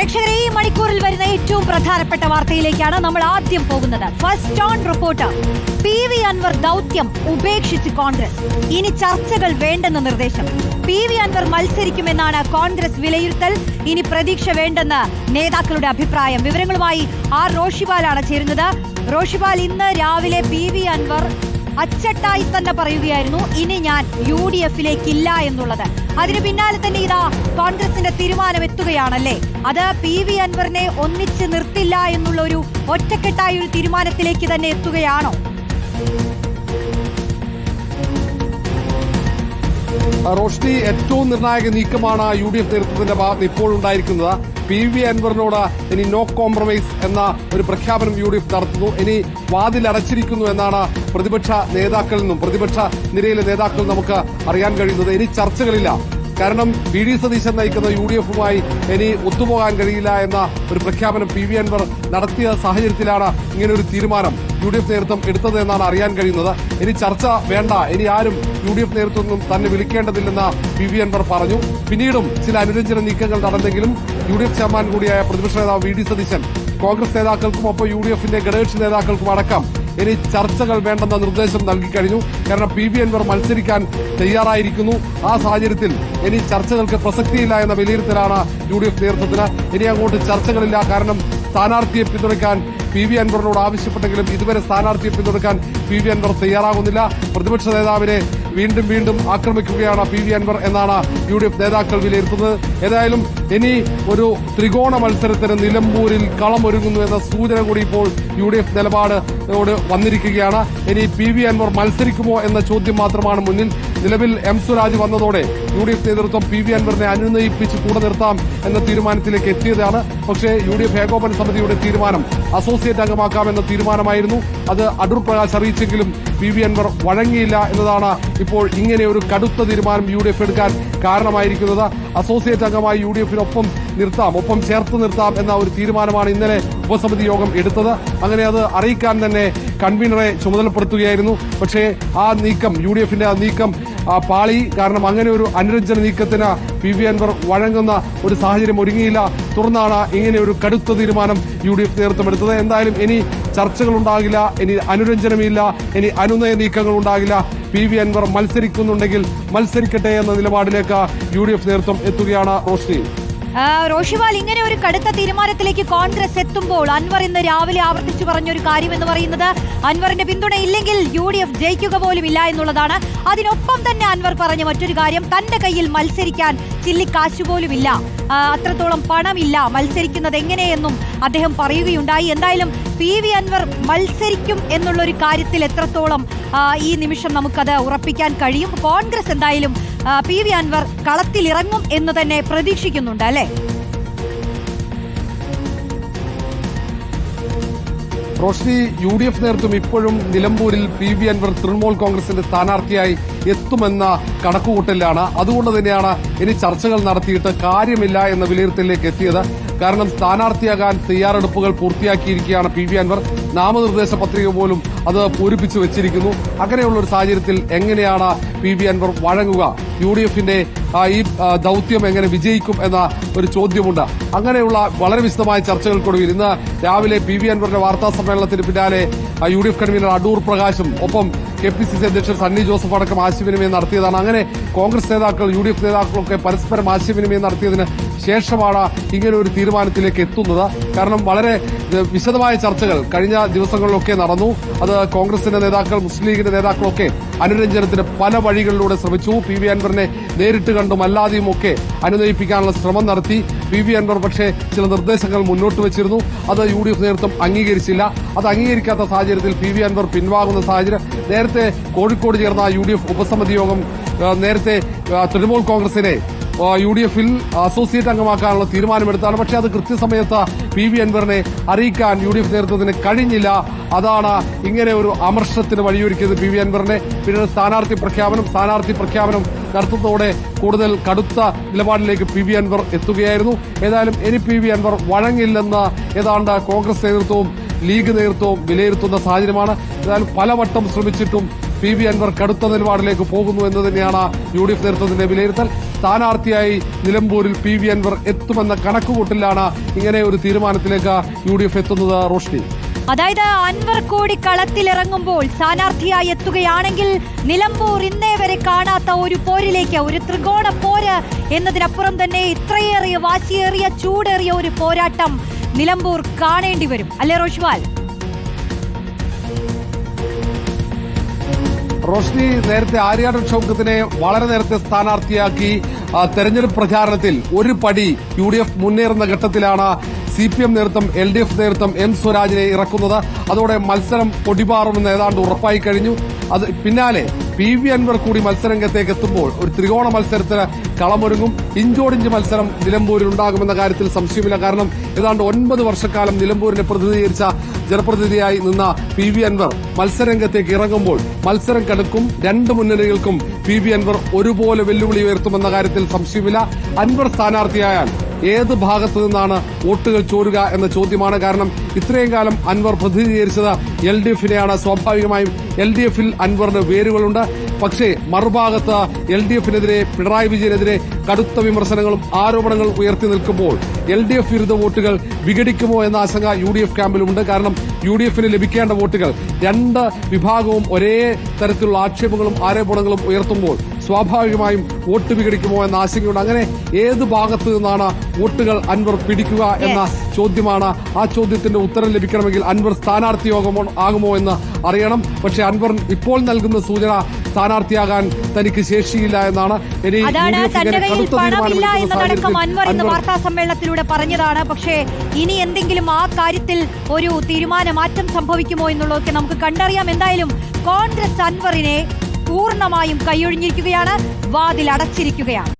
പ്രേക്ഷകരെ ഈ മണിക്കൂറിൽ വരുന്ന ഏറ്റവും പ്രധാനപ്പെട്ട വാർത്തയിലേക്കാണ് നമ്മൾ ആദ്യം പോകുന്നത്. First on report P V Anvar ദൗത്യം ഉപേക്ഷിച്ച് കോൺഗ്രസ്. ഇനി ചർച്ചകൾ വേണ്ടെന്ന നിർദ്ദേശം. പി വി അൻവർ മത്സരിക്കുമെന്നാണ് കോൺഗ്രസ് വിലയിരുത്തൽ. ഇനി പ്രതീക്ഷ വേണ്ടെന്ന് നേതാക്കളുടെ അഭിപ്രായം. വിവരങ്ങളുമായി ആർ റോഷിപാലാണ് ചേരുന്നത്. റോഷിപാൽ ഇന്ന് രാവിലെ പി വി അൻവർ അച്ചട്ടായി തന്നെ പറയുകയായിരുന്നു. ഇനി ഞാൻ യു ഡി എഫിലേക്കില്ല എന്നുള്ളത്. അതിന് പിന്നാലെ തന്നെ ഇതാ കോൺഗ്രസിന്റെ തീരുമാനം എത്തുകയാണല്ലേ? അത് പി വി അൻവറിനെ ഒന്നിച്ച് നിർത്തില്ല എന്നുള്ള ഒരു ഒറ്റക്കെട്ടായ ഒരു തീരുമാനത്തിലേക്ക് തന്നെ എത്തുകയാണോ? റോഷ്നി ഏറ്റവും നിർണായക നീക്കമാണ് യു ഡി എഫ് നേതൃത്വത്തിന്റെ ഭാഗത്ത് ഇപ്പോൾ ഉണ്ടായിരിക്കുന്നത്. പി വി അൻവറിനോട് ഇനി നോ കോംപ്രമൈസ് എന്ന ഒരു പ്രഖ്യാപനം യു ഡി എഫ് നടത്തുന്നു. ഇനി വാതിലടച്ചിരിക്കുന്നു എന്നാണ് പ്രതിപക്ഷ നേതാക്കളിൽ നിന്നും പ്രതിപക്ഷ നിരയിലെ നേതാക്കൾ നമുക്ക് അറിയാൻ കഴിയുന്നത്. ഇനി ചർച്ചകളില്ല. കാരണം വി ഡി സതീശൻ നയിക്കുന്ന യു ഡി എഫുമായി ഇനി ഒത്തുപോകാൻ കഴിയില്ല എന്ന ഒരു പ്രഖ്യാപനം പി വി അൻവർ നടത്തിയ സാഹചര്യത്തിലാണ് ഇങ്ങനൊരു തീരുമാനം. യു ഡി എഫ് നേതൃത്വം എടുത്തത് എന്നാണ് അറിയാൻ കഴിയുന്നത്. ഇനി ചർച്ച വേണ്ട. ഇനി ആരും യു ഡി എഫ് നേതൃത്വം തന്നെ വിളിക്കേണ്ടതില്ലെന്ന് പി വി അൻവർ പറഞ്ഞു. പിന്നീടും ചില അനുരഞ്ജന നീക്കങ്ങൾ നടന്നെങ്കിലും യു ഡി എഫ് ചെയർമാൻ കൂടിയായ പ്രതിപക്ഷ നേതാവ് വി ഡി സതീശൻ കോൺഗ്രസ് നേതാക്കൾക്കും ഒപ്പം യു ഡി എഫിന്റെ ഘടകകക്ഷി നേതാക്കൾക്കും അടക്കം ഇനി ചർച്ചകൾ വേണ്ടെന്ന നിർദ്ദേശം നൽകിക്കഴിഞ്ഞു കാരണം പി വി അൻവർ മത്സരിക്കാൻ തയ്യാറായിരിക്കുന്നു. ആ സാഹചര്യത്തിൽ ഇനി ചർച്ചകൾക്ക് പ്രസക്തിയില്ല എന്ന വിലയിരുത്തലാണ് യു ഡി എഫ് നേതൃത്വത്തിന്. ഇനി അങ്ങോട്ട് ചർച്ചകളില്ല. കാരണം സ്ഥാനാർത്ഥിയെ പിന്തുണയ്ക്കാൻ പി വി അൻവറിനോട് ആവശ്യപ്പെട്ടെങ്കിലും ഇതുവരെ സ്ഥാനാർത്ഥിയെ പിന്തുണക്കാൻ പി വി അൻവർ തയ്യാറാകുന്നില്ല. പ്രതിപക്ഷ നേതാവിനെ വീണ്ടും വീണ്ടും ആക്രമിക്കുകയാണ് പി വി അൻവർ എന്നാണ് യു ഡി എഫ് നേതാക്കൾ വിലയിരുത്തുന്നത്. ഏതായാലും ഇനി ഒരു ത്രികോണ മത്സരത്തിന് നിലമ്പൂരിൽ കളമൊരുങ്ങുന്നു എന്ന സൂചന കൂടി ഇപ്പോൾ യു ഡി എഫ് നിലപാടോട് വന്നിരിക്കുകയാണ്. ഇനി പി വി അൻവർ മത്സരിക്കുമോ എന്ന ചോദ്യം മാത്രമാണ് മുന്നിൽ. നിലവിൽ എം സ്വരാജ് വന്നതോടെ യു ഡി എഫ് നേതൃത്വം പി വി അൻവറിനെ അനുനയിപ്പിച്ച് കൂടെ നിർത്താം എന്ന തീരുമാനത്തിലേക്ക് എത്തിയതാണ്. പക്ഷേ യു ഡി എഫ് ഏകോപന സമിതിയുടെ തീരുമാനം അസോസിയേറ്റ് അംഗമാക്കാമെന്ന തീരുമാനമായിരുന്നു. അത് അടൂർ പ്രകാശ് അറിയിച്ചെങ്കിലും പി വി അൻവർ വഴങ്ങിയില്ല എന്നതാണ് ഇപ്പോൾ ഇങ്ങനെ ഒരു കടുത്ത തീരുമാനം യു ഡി എഫ് എടുക്കാൻ കാരണമായിരിക്കുന്നത്. അസോസിയേറ്റ് അംഗമായി യു ഡി എഫിനൊപ്പം നിർത്താം ഒപ്പം ചേർത്ത് നിർത്താം എന്ന ഒരു തീരുമാനമാണ് ഇന്നലെ ഉപസമിതി യോഗം എടുത്തത്. അങ്ങനെ അത് അറിയിക്കാൻ തന്നെ കൺവീനറെ ചുമതലപ്പെടുത്തുകയായിരുന്നു. പക്ഷേ ആ നീക്കം യു ഡി എഫിന്റെ ആ നീക്കം പാളി കാരണം അങ്ങനെ ഒരു അനുരഞ്ജന നീക്കത്തിന് പി വി അൻവർ വഴങ്ങുന്ന ഒരു സാഹചര്യം ഒരുങ്ങിയില്ല. തുടർന്നാണ് ഇങ്ങനെ ഒരു കടുത്ത തീരുമാനം യു ഡി എഫ് നേതൃത്വം എടുത്തത്. എന്തായാലും ഇനി ചർച്ചകൾ ഉണ്ടാകില്ല ഇനി അനുരഞ്ജനമില്ല ഇനി അനുനയ നീക്കങ്ങൾ ഉണ്ടാകില്ല. പി വി അൻവർ മത്സരിക്കുന്നുണ്ടെങ്കിൽ മത്സരിക്കട്ടെ എന്ന നിലപാടിലേക്ക് യു ഡി എഫ് നേതൃത്വം എത്തുകയാണ് റോഷ്നി. റോഷിവാൽ ഇങ്ങനെ ഒരു കടുത്ത തീരുമാനത്തിലേക്ക് കോൺഗ്രസ് എത്തുമ്പോൾ അൻവർ ഇന്ന് രാവിലെ ആവർത്തിച്ചു പറഞ്ഞൊരു കാര്യം എന്ന് പറയുന്നത് അൻവറിന്റെ പിന്തുണ ഇല്ലെങ്കിൽ യു ഡി എഫ് ജയിക്കുക പോലും ഇല്ല എന്നുള്ളതാണ്. അതിനൊപ്പം തന്നെ അൻവർ പറഞ്ഞ മറ്റൊരു കാര്യം തന്റെ കയ്യിൽ മത്സരിക്കാൻ ചില്ലിക്കാശ് പോലും ഇല്ല. അത്രത്തോളം പണമില്ല മത്സരിക്കുന്നത് എങ്ങനെയെന്നും അദ്ദേഹം പറയുകയുണ്ടായി. എന്തായാലും പി വി അൻവർ മത്സരിക്കും എന്നുള്ളൊരു കാര്യത്തിൽ എത്രത്തോളം ഈ നിമിഷം നമുക്കത് ഉറപ്പിക്കാൻ കഴിയും. കോൺഗ്രസ് എന്തായാലും പി വി അൻവർ കളത്തിലിറങ്ങും എന്ന് തന്നെ പ്രതീക്ഷിക്കുന്നുണ്ട് അല്ലെ? റോഷ്നി യു ഡി എഫ് നേതൃത്വം ഇപ്പോഴും നിലമ്പൂരിൽ പി വി അൻവർ തൃണമൂൽ കോൺഗ്രസിന്റെ സ്ഥാനാർത്ഥിയായി എത്തുമെന്ന കണക്കുകൂട്ടലാണ് അതുകൊണ്ട് തന്നെയാണ് ഇനി ചർച്ചകൾ നടത്തിയിട്ട് കാര്യമില്ല എന്ന വിലയിരുത്തലിലേക്ക് എത്തിയത് കാരണം സ്ഥാനാർത്ഥിയാകാൻ തയ്യാറെടുപ്പുകൾ പൂർത്തിയാക്കിയിരിക്കുകയാണ് പി വി അൻവർ. നാമനിർദ്ദേശ പത്രിക പോലും അത് പൂരിപ്പിച്ചു വെച്ചിരിക്കുന്നു. അങ്ങനെയുള്ള ഒരു സാഹചര്യത്തിൽ എങ്ങനെയാണ് പി വി അൻവർ വഴങ്ങുക? യു ഡി എഫിന്റെ ഈ ദൗത്യം എങ്ങനെ വിജയിക്കും എന്ന ഒരു ചോദ്യമുണ്ട്. അങ്ങനെയുള്ള വളരെ വിശദമായ ചർച്ചകൾക്കൊടുവിൽ ഇന്ന് രാവിലെ പി വി അൻവറിന്റെ വാർത്താ സമ്മേളനത്തിന് പിന്നാലെ U D F convener Adoor പ്രകാശും ഒപ്പം കെ പി സി സി അധ്യക്ഷൻ സണ്ണി ജോസഫ് അടക്കം ആശയവിനിമയം നടത്തിയതാണ്. അങ്ങനെ കോൺഗ്രസ് നേതാക്കൾ യു ഡി എഫ് നേതാക്കളൊക്കെ പരസ്പരം ആശയവിനിമയം നടത്തിയതിന് ശേഷമാണ് ഇങ്ങനെ ഒരു തീരുമാനത്തിലേക്ക് എത്തുന്നത്. കാരണം വളരെ വിശദമായ ചർച്ചകൾ കഴിഞ്ഞ ദിവസങ്ങളിലൊക്കെ നടന്നു. അത് കോൺഗ്രസിന്റെ നേതാക്കൾ മുസ്ലിം ലീഗിന്റെ നേതാക്കളൊക്കെ അനുരഞ്ജനത്തിന് പല വഴികളിലൂടെ ശ്രമിച്ചു. പി വി അൻവറിനെ നേരിട്ട് കണ്ടും അല്ലാതെയും ഒക്കെ അനുനയിപ്പിക്കാനുള്ള ശ്രമം നടത്തി. പി വി അൻവർ പക്ഷേ ചില നിർദ്ദേശങ്ങൾ മുന്നോട്ട് വെച്ചിരുന്നു. അത് യു ഡി എഫ് നേതൃത്വം അംഗീകരിച്ചില്ല. അത് അംഗീകരിക്കാത്ത സാഹചര്യത്തിൽ പി വി അൻവർ പിൻവാങ്ങുന്ന സാഹചര്യം. നേരത്തെ കോഴിക്കോട് ചേർന്ന യു ഡി എഫ് ഉപസമിതി യോഗം നേരത്തെ തൃണമൂൽ കോൺഗ്രസിനെ യു ഡി എഫിൽ അസോസിയേറ്റ് അംഗമാക്കാനുള്ള തീരുമാനമെടുത്താണ്. പക്ഷേ അത് കൃത്യസമയത്ത് പി വി അൻവറിനെ അറിയിക്കാൻ യു ഡി എഫ് നേതൃത്വത്തിന് കഴിഞ്ഞില്ല. അതാണ് ഇങ്ങനെ ഒരു അമർഷത്തിന് വഴിയൊരുക്കിയത് പി വി അൻവറിനെ. പിന്നീട് സ്ഥാനാർത്ഥി പ്രഖ്യാപനം സ്ഥാനാർത്ഥി പ്രഖ്യാപനം നടത്തത്തോടെ കൂടുതൽ കടുത്ത നിലപാടിലേക്ക് പി വി അൻവർ എത്തുകയായിരുന്നു. ഏതായാലും ഇനി പി വി അൻവർ വഴങ്ങില്ലെന്ന് ഏതാണ്ട് കോൺഗ്രസ് നേതൃത്വവും ലീഗ് നേതൃത്വവും വിലയിരുത്തുന്ന സാഹചര്യമാണ്. ഏതായാലും പലവട്ടം ശ്രമിച്ചിട്ടും പി വി അൻവർ കടുത്ത നിലപാടിലേക്ക് പോകുന്നു എന്ന് തന്നെയാണ് യു ഡി എഫ് നേതൃത്വത്തിന്റെ വിലയിരുത്തൽ. സ്ഥാനാർത്ഥിയായി നിലമ്പൂരിൽ പി വി അൻവർ എത്തുമെന്ന കണക്കുകൂട്ടലിലാണ് ഇങ്ങനെ ഒരു തീരുമാനത്തിലേക്ക് യു ഡി എഫ് എത്തുന്നത് റോഷ്നി. അതായത് അൻവർ കൂടി കളത്തിലിറങ്ങുമ്പോൾ സ്ഥാനാർത്ഥിയായി എത്തുകയാണെങ്കിൽ നിലമ്പൂർ ഇന്നേ വരെ കാണാത്ത ഒരു പോരിലേക്ക് ഒരു ത്രികോണ പോര് എന്നതിനപ്പുറം തന്നെ ഇത്രയേറിയ വാശിയേറിയ ചൂടേറിയ ഒരു പോരാട്ടം നിലമ്പൂർ കാണേണ്ടി വരും. അല്ലേ റോഷ്വാൽ? റോഷ്നി നേരത്തെ ആര്യാടൻ ഷൌക്കത്തിനെ വളരെ നേരത്തെ സ്ഥാനാർത്ഥിയാക്കി തെരഞ്ഞെടുപ്പ് പ്രചാരണത്തിൽ ഒരു പടി യു ഡി എഫ് മുന്നേറുന്ന ഘട്ടത്തിലാണ് സി പി എം നേതൃത്വം എൽ ഡി എഫ് നേതൃത്വം എം സ്വരാജിനെ ഇറക്കുന്നത്. അതോടെ മത്സരം പൊടിപാറുമെന്ന് ഏതാണ്ട് ഉറപ്പായി കഴിഞ്ഞു. അത് പിന്നാലെ പി വി അൻവർ കൂടി മത്സരരംഗത്തേക്ക് എത്തുമ്പോൾ ഒരു ത്രികോണ മത്സരത്തിന് കളമൊരുങ്ങും. ഇഞ്ചോടിഞ്ച് മത്സരം നിലമ്പൂരിൽ ഉണ്ടാകുമെന്ന കാര്യത്തിൽ സംശയമില്ല. കാരണം ഏതാണ്ട് ഒൻപത് വർഷക്കാലം നിലമ്പൂരിനെ പ്രതിനിധീകരിച്ച ജനപ്രതിനിധിയായി നിന്ന പി വി അൻവർ മത്സരരംഗത്തേക്ക് ഇറങ്ങുമ്പോൾ മത്സരം കടുക്കും. രണ്ട് മുന്നണികൾക്കും പി വി അൻവർ ഒരുപോലെ വെല്ലുവിളി ഉയർത്തുമെന്ന കാര്യത്തിൽ സംശയമില്ല. അൻവർ സ്ഥാനാർത്ഥിയായാൽ ഏത് ഭാഗത്തു നിന്നാണ് വോട്ടുകൾ ചോരുക എന്ന ചോദ്യമാണ്. കാരണം ഇത്രയും കാലം അൻവർ പ്രതിനിധീകരിച്ചത് എൽ ഡി എഫിനെയാണ്. സ്വാഭാവികമായും എൽ ഡി എഫിൽ അൻവറിന് വേരുകളുണ്ട്. പക്ഷേ മറുഭാഗത്ത് എൽ ഡി എഫിനെതിരെ പിണറായി വിജയനെതിരെ കടുത്ത വിമർശനങ്ങളും ആരോപണങ്ങളും ഉയർത്തി നിൽക്കുമ്പോൾ എൽ ഡി എഫ് വിരുദ്ധ വോട്ടുകൾ വിഘടിക്കുമോ എന്ന ആശങ്ക യു ഡി എഫ് ക്യാമ്പിലുണ്ട് കാരണം യു ഡി എഫിന് ലഭിക്കേണ്ട വോട്ടുകൾ രണ്ട് വിഭാഗവും ഒരേ തരത്തിലുള്ള ആക്ഷേപങ്ങളും ആരോപണങ്ങളും ഉയർത്തുമ്പോൾ സ്വാഭാവികമായും വോട്ട് വിഘടിക്കുമോ എന്ന ആശങ്കയുണ്ട്. അങ്ങനെ ഏത് ഭാഗത്തു നിന്നാണ് വോട്ടുകൾ അൻവർ പിടിക്കുക എന്ന ചോദ്യമാണ്? ആ ചോദ്യത്തിന്റെ ഉത്തരം ലഭിക്കണമെങ്കിൽ അൻവർ സ്ഥാനാർത്ഥിയോഗമോ ആകുമോ എന്ന് അറിയണം. പക്ഷേ അൻവർ ഇപ്പോൾ നൽകുന്ന സൂചന സ്ഥാനാർത്ഥിയാകാൻ തനിക്ക് ശേഷിയില്ല എന്നാണ്. വാർത്താ സമ്മേളനത്തിലൂടെ പറഞ്ഞതാണ്. പക്ഷേ ഇനി എന്തെങ്കിലും ആ കാര്യത്തിൽ ഒരു തീരുമാന മാറ്റം സംഭവിക്കുമോ എന്നുള്ളതൊക്കെ നമുക്ക് കണ്ടറിയാം. എന്തായാലും കോൺഗ്രസ് അൻവറിനെ പൂർണമായും കൈയൊഴിഞ്ഞിരിക്കുകയാണ്. വാതിൽ അടച്ചിരിക്കുകയാണ്